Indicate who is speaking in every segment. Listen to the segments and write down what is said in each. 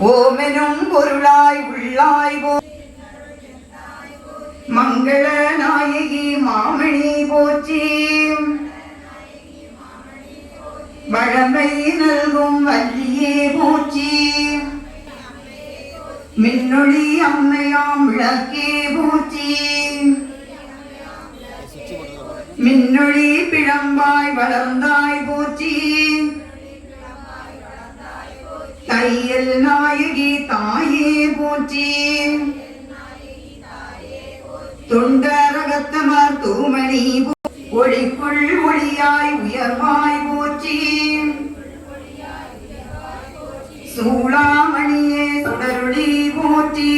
Speaker 1: ஓமெனும் பொருளாய் உள்ளாய் போ. மங்கள நாயகி மாமணி போற்றி. வழமை நல்கும் வல்லியே போற்றி. மின்னொளி அம்மையாம் விளக்கே போற்றி. மின்னொளி பிழம்பாய் வளர்ந்தாய் போற்றி. தையல் நாயகி தாயே போற்றி. தொண்டரகத்தமர் தூமணி ஒளிக்குள் ஒளியாய் உயர்வாய் போற்றி. சூளாமணியே சுடருளி போற்றி.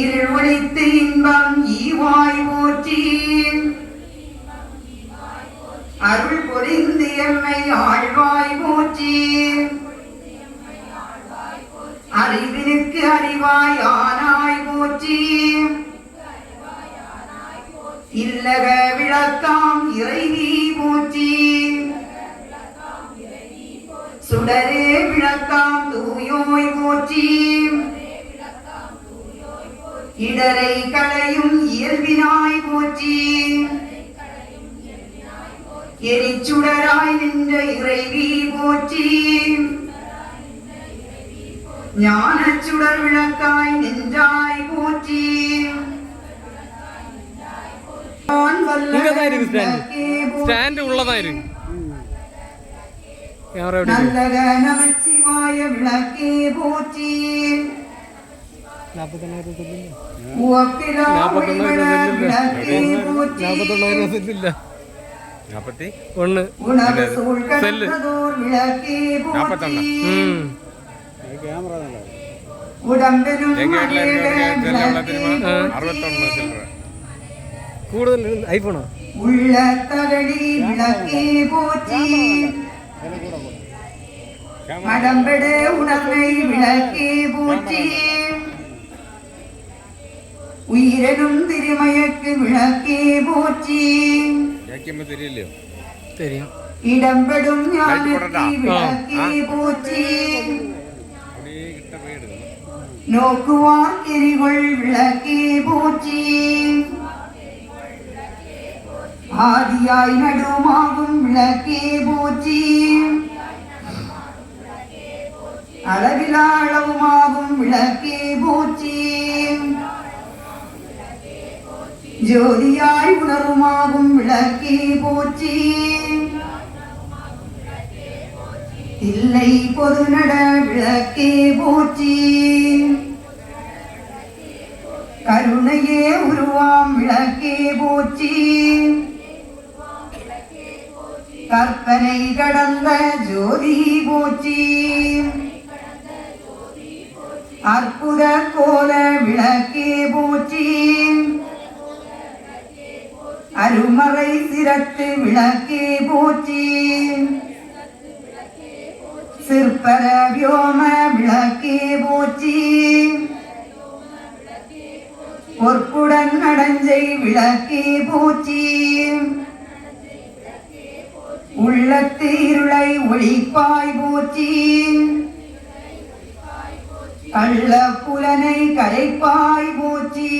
Speaker 1: இருள் ஒழித்து இன்பம் ஈவாய் போற்றி. அருள் பொறி எம்மை ஆழ்வாய் போற்றி. அறிவினுக்கு அறிவாய் ஆனாய் போற்றி. இல்லக விளக்காம் இறைவி போற்றி. சுடரே விளக்காம் தூயோய் போற்றி. இடரை களையும் இயல்பினாய் போற்றி. எரிச்சுடராய் நின்ற இறைவி போற்றி ஞானச் சுடர் விளக்காய் நின்றாய் போற்றி நான் வல்ல
Speaker 2: இங்கதான் இருக்கு stand.
Speaker 1: விளக்கே போற்றி.
Speaker 3: நாற்பத்தி
Speaker 2: ஒன்று
Speaker 1: உணவு சூழ்
Speaker 2: செல்லு.
Speaker 1: கடந்ததோர் விளக்கே
Speaker 3: நாற்பத்தொன்னா.
Speaker 1: போற்றி
Speaker 2: ம்
Speaker 1: உடம்பெரும்
Speaker 3: எங்க வீட்டில்
Speaker 1: மகிழ
Speaker 3: இருக்கிற எவ்வளோ
Speaker 1: விளக்கே
Speaker 3: தெரியுமா
Speaker 1: போற்றி.
Speaker 3: அறுபத்தொன்னு சில்லற
Speaker 2: കൂടുതൽ ഐഫോണോ
Speaker 1: உள்ள தகடி விளக்கே போற்றி மடம்பெட உணர்வை விளக்கே போற்றி உயிரெனும் திருமயக்கு விளக்கே போற்றி
Speaker 3: கேட்கும்போது தெரியலையோ
Speaker 2: தெரியும்
Speaker 1: இடம்பெடும்
Speaker 3: Light போடட்டா?
Speaker 1: ஞானத்தை விளக்கே போற்றி
Speaker 3: அப்படியே கிட்ட போய் எடுக்கணும்
Speaker 1: நோக்குவார் எரிகொள் விளக்கே போற்றி ஆதியாய் நடுமாகும் விளக்கே போற்றி அளவிலா அளவுமாகும் விளக்கே போற்றி ஜோதியாய் உணருமாகும் விளக்கே போச்சி இல்லை பொது நட விளக்கே போச்சி கருணையே உருவாம் விளக்கே போச்சி கற்பனை கடந்த ஜோதி போச்சி அற்புத கோல விளக்கே போற்றி. அருமறை சிரட்டு விளக்கே போற்றி. சிற்பர வியோம விளக்கே போற்றி. பொற்குடன் நடஞ்சை விளக்கே போற்றி. உள்ளத்து இருளை ஒளிப்பாய் போற்றி. கள்ள புலனை கரைப்பாய் போற்றி.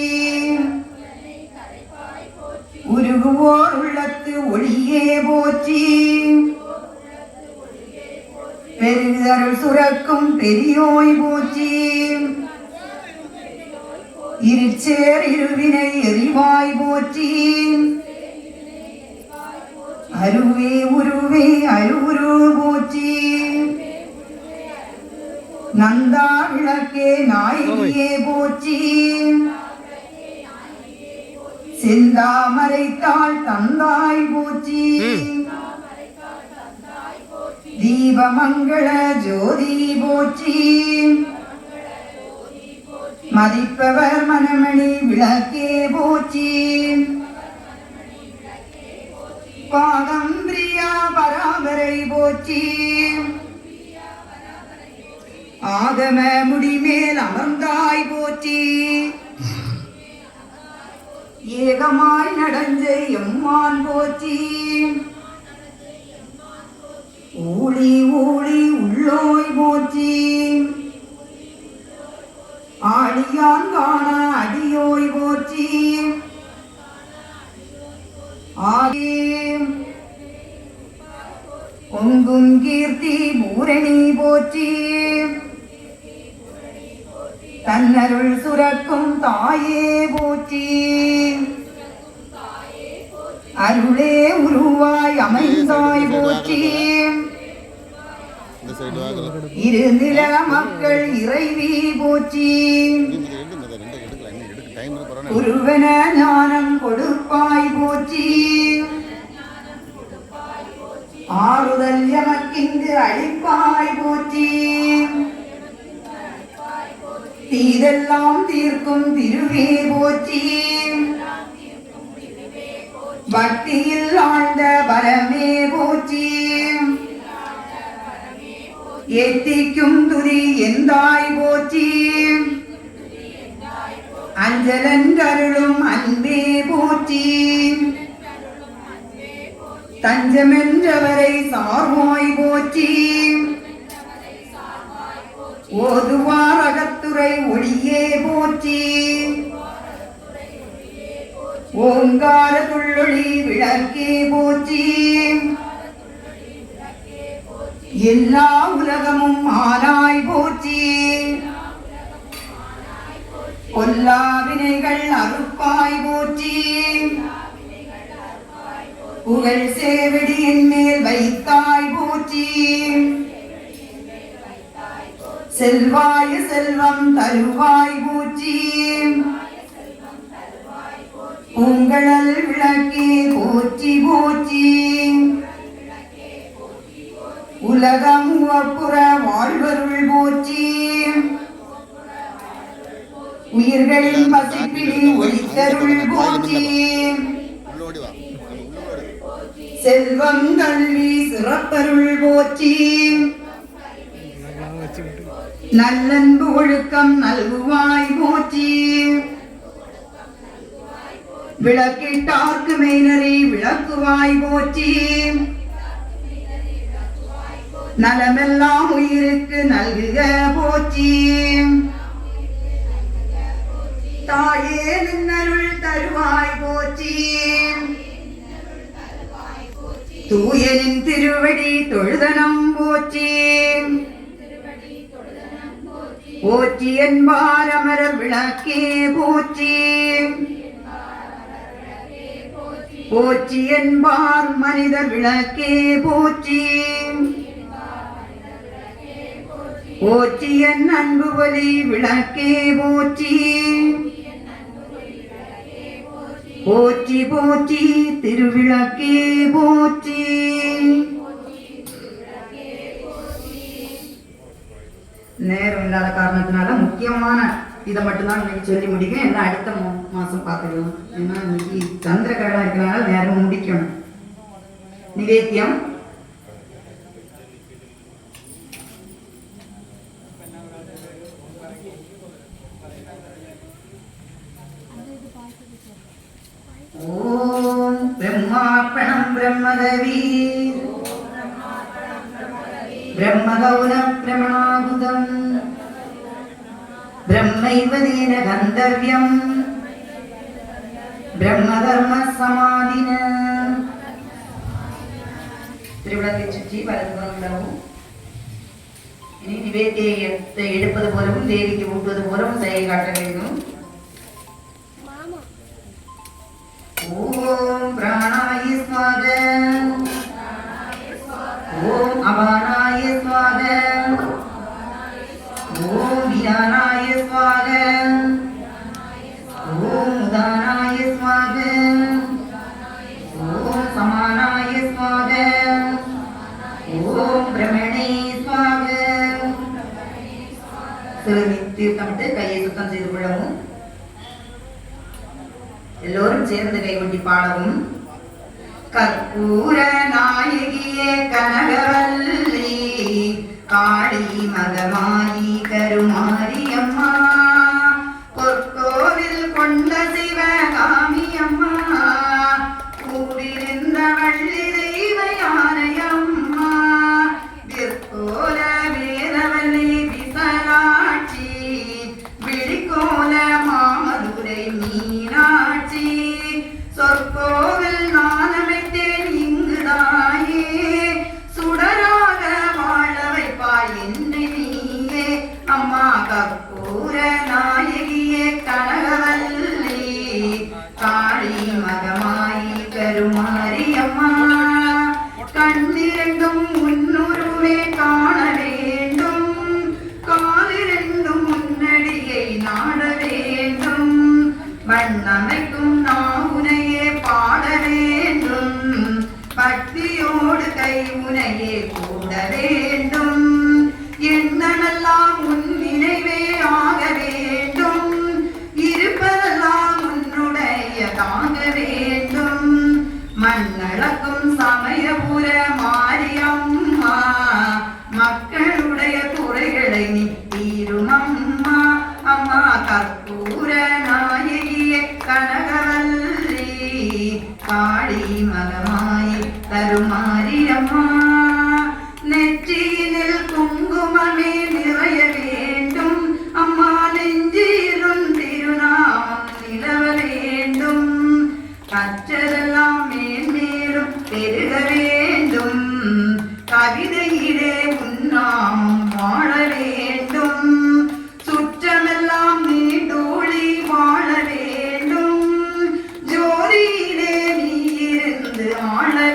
Speaker 1: உருகுவோர் உள்ளத்து ஒளியே போற்றி. பெருதருள் சுரக்கும் பெரியோய் போற்றி. இருச்சேர் இருவினை எரிவாய் போற்றி. அருவே உருவே அருவுரு போற்றி. நந்தா விளக்கே நாயகியே போற்றி. செந்தாமரைத்தாள் தந்தாய் பூச்சி தீபமங்கள ஜோதி போச்சி மதிப்பவர் மனமணி விளக்கே போச்சி பாதம் பிரியா பராபரை போற்றி. ஆகம முடிமேல் அமர்ந்தாய் போச்சி ஏகமாய் நடஞ்ச எம்மான் போற்றி. ஊழி ஊழி உள்ளோய் போற்றி. ஆடியான் காண அடியோய் போற்றி. ஒங்கும் கீர்த்தி பூரணி போற்றி. தன்னருள் சுரக்கும் தாயே போற்றி. அருளே உருவாய் அமைந்தாய் போற்றி. இரு நில மக்கள் இறைவி போற்றி. குருவன ஞானம் கொடுப்பாய் போற்றி. ஆறுதல் எமக்கிங்கு அளிப்பாய் போற்றி. தீதெல்லாம் தீர்க்கும் திருவே போற்றி. பக்தியில் ஆழ்ந்த பரமே போற்றி. ஏத்திக்கும் துதி எந்தாய் போற்றி. அஞ்சலன் அஞ்சலன்றருளும் அன்பே போற்றி. தஞ்சமென்றவரை சார்வாய் போற்றி. ஓதுவார் அகத்த அகத்துறை ஒளியே போற்றி. ஓங்கார துள்ளொளி விளக்கே போற்றி. எல்லா உலகமும் ஆனாய் போற்றி. பொல்லா வினைகள் அறுப்பாய் போற்றி. புகழ் சேவடியின் மேல் வைத்தாய் போற்றி. செல்வாய செல்வம் தருவாய் பூச்சி உங்களல் விளக்கே போச்சி போச்சி உலகம் உவப்புற வாழ்வருள் போச்சி உயிர்களின் பசிப்பிடி ஒளித்தருள்
Speaker 4: போச்சி
Speaker 1: செல்வம் கல்வி சிறப்பருள்
Speaker 2: போச்சி
Speaker 1: நல்லன்பு ஒழுக்கம் நல்குவாய் போற்றி. விளக்கிட்டார்க்கு மெய்நறி விளக்குவாய் போற்றி. நலமெல்லாம் உயிருக்கு நல்குக போற்றி. தாயே நின்னருள் தருவாய் போற்றி. தூயனின் திருவடி தொழுதனம் போற்றி. போற்றி என்பார் அமரர் விளக்கே போற்றி. போற்றி என்பார் மனித விளக்கே போற்றி. போற்றி என் அன்பு பலி விளக்கே போற்றி. போற்றி போற்றி திருவிளக்கே போற்றி. நேரம் இல்லாத காரணத்தினால முக்கியமான இதை மட்டும்தான் இன்னைக்கு சொல்லி முடிக்கும் எல்லாம் அடுத்த மாதம் பார்த்துக்கலாம். ஏன்னா இன்னைக்கு சந்திர கிரகணம் இருக்கிறனால நேரம் முடிக்கணும். நிவேத்தியம் ब्रह्मैव तेन गन्तव्यम् பிரம்மதர்மசமாதின திருவிழாத்தை சுற்றி வலதுபுறம் விடவும் இனி நிவேத்தியத்தை எடுப்பது போலவும் தேவிக்கு ஊட்டுவது போலவும் செயல் காட்ட வேண்டும் எல்லோரும் சேர்ந்து கைகொட்டி பாடவும். கற்பூர நாயகியே கனகவல்லி காளி மகமாயி கருமாரியம்மா பொற்கோவில் கொண்ட சிவகா மக்களுடைய குறைகளை நீ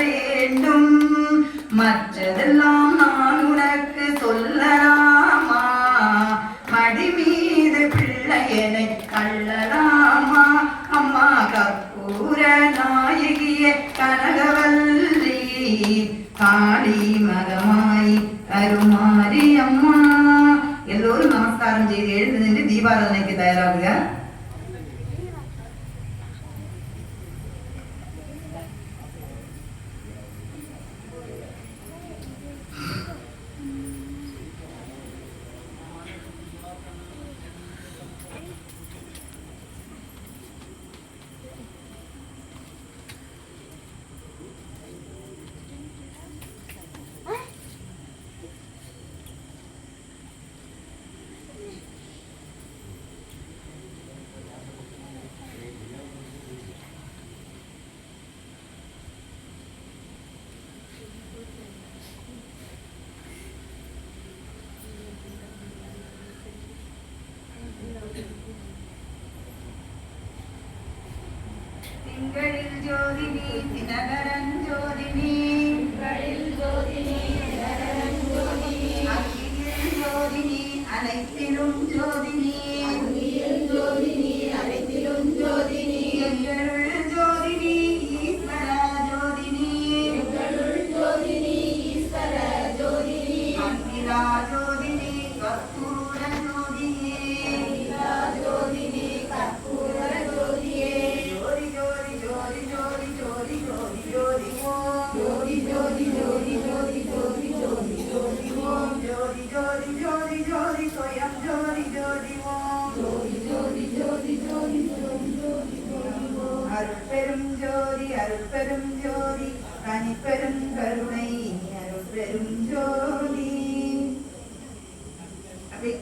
Speaker 1: வேண்டும். மற்றதெல்லாம் நான் உனக்கு சொல்லலாமா? மடி மீது பிள்ளையனை கள்ளலாமா அம்மா கற்பூர நாயகிய கனகவல்லி காளி மகமாய் கருமா జ్యోతిని తినగర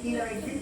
Speaker 1: 你来吃。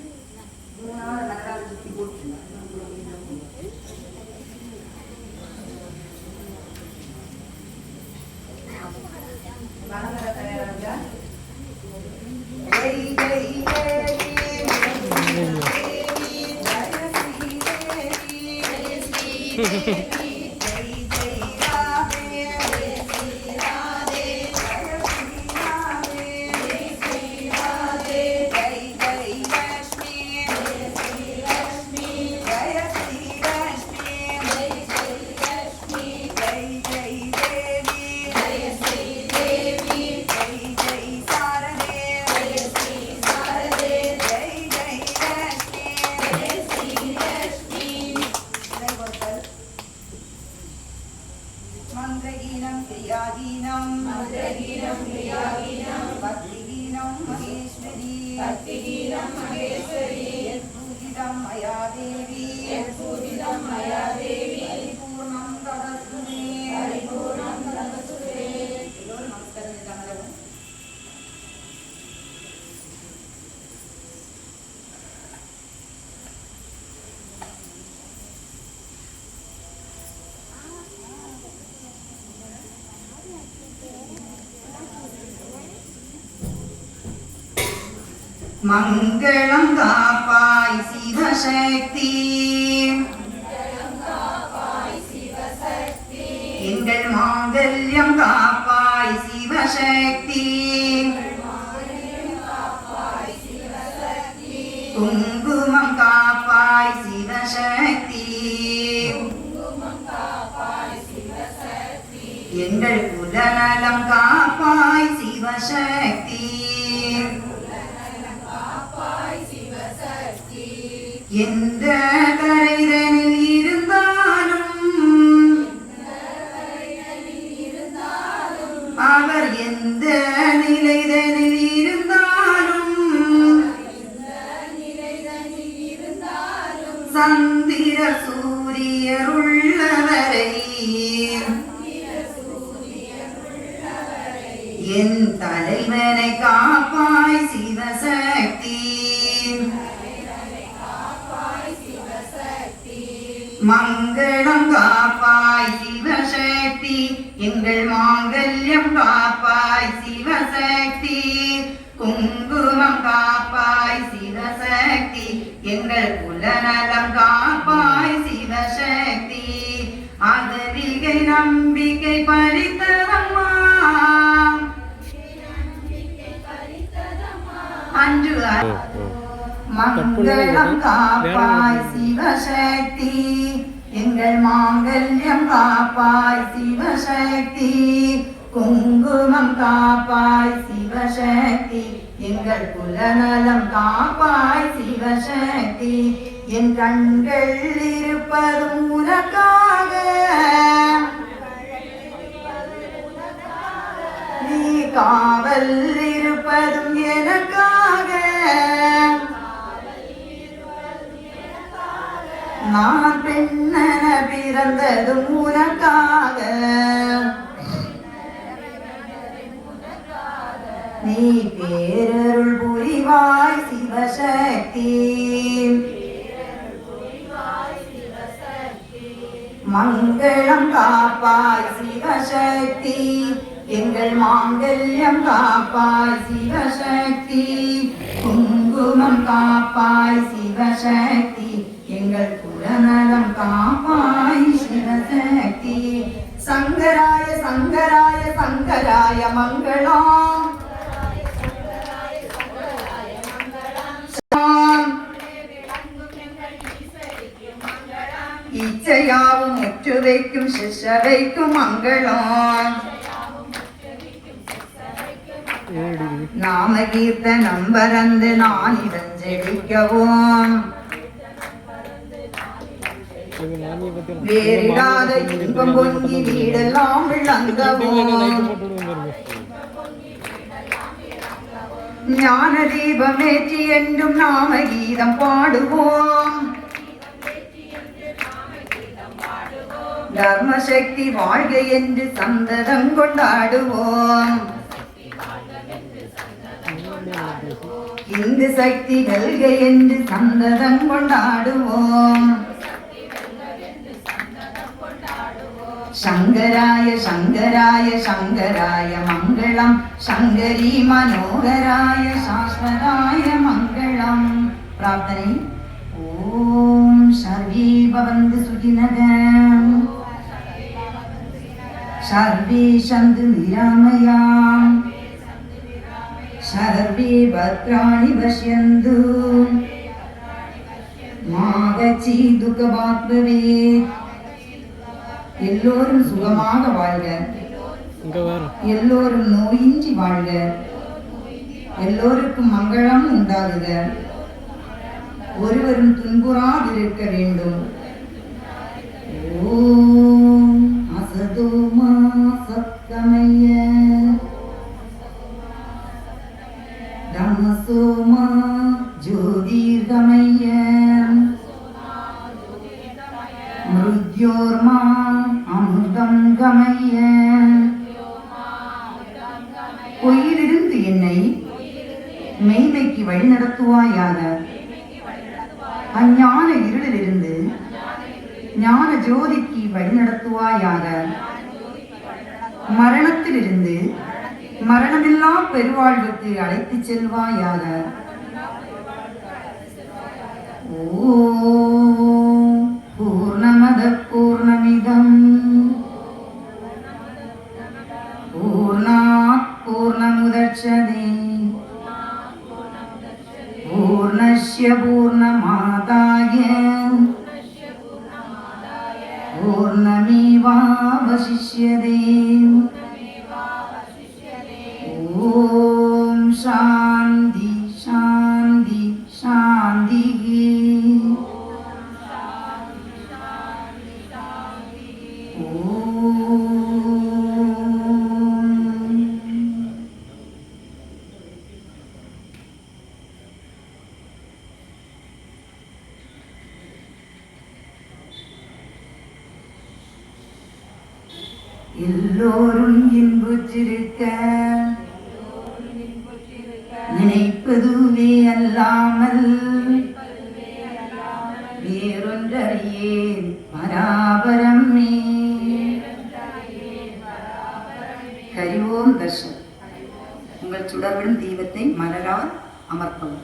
Speaker 1: மங்களம் காப்பாய் சிவசக்தி. ചിന്തകര எங்கள் குலநலம் காப்பாய் சிவசக்தி அதவிகை நம்பிக்கை பறித்ததம்மா அன்று மங்களம் காப்பாய் சிவசக்தி எங்கள் மாங்கல்யம் காப்பாய் சிவசக்தி குங்குமம் காப்பாய் சிவசக்தி. எங்கள் குலநலம் காப்பாய் சிவசக்தி என் கண்கள் இருப்பதும் உனக்காக. நீ காவல் இருப்பதும் எனக்காக. நான் பெண்ணென பிறந்ததும் உனக்காக. நீ பேரருள் புரிவாய் சிவசக்தி. மங்களம் காப்பாய் சிவசக்தி. எங்கள் மாங்கல்யம் காப்பாய் சிவசக்தி. குங்குமம் காப்பாய் சிவசக்தி. எங்கள் குலநலம் காப்பாய் சிவசக்தி. சங்கராய சங்கராய சங்கராய மங்களா யாவும் முற்று வைக்கும் சிஷவைக்கும் மங்களம். நாம கீர்த்த நம்பரந்து நான் இதஞ்செழிக்கவும்
Speaker 2: இது
Speaker 1: வேறிடாத இன்பம் பொங்கி வீடெல்லாம் விளங்கவும். ஞான தீபமேற்றி என்றும் நாம கீதம் பாடுவோம். தர்மசக்தி வாழ்க என்று சந்ததம் கொண்டாடுவோம் இந்து சக்தி வெல்க என்று சந்ததம் கொண்டாடுவோம் சங்கராய சங்கராய சங்கராய மங்களம் சங்கரி மனோகராய சாஸ்வராய மங்களம் பிரார்த்தனை ஓம் சர்வே பவந்து சுகினகம் சர்வே சந்து நிராமயாம். சர்வே பத்ராணி பஷ்யந்து மாகச்சி துக்கபாத்மவே எல்லோரும் சுகமாக வாழ்க. எல்லோரும் நோயின்றி வாழ்க. எல்லோருக்கும் மங்களம் உண்டாகுக. ஒருவரும் துன்புறாதிருக்க வேண்டும். ஓம் அசதோமா சத்தமய. தமசோமா ஜோதிர்கமய. மிருத்யோர்மா அமிர்தம் கமய. பொய்யிலிருந்து என்னை மெய்மைக்கு வழிநடத்துவாயாக. அஞ்ஞான இருளிலிருந்து ஞான ஜோதிக்கு வழிநடத்துவாயாக மரணத்திலிருந்து மரணமில்லா பெருவாழ்வுக்கு அழைத்துச் செல்வாயாக. ஓ ശിഷ്യതേ. வேறொன்றறியேன் பராபரம் மே ஹரி ஓம் தர்ஷன் உங்கள் சுடர்விடும் தீபத்தை மலரால் அமர்த்தவும்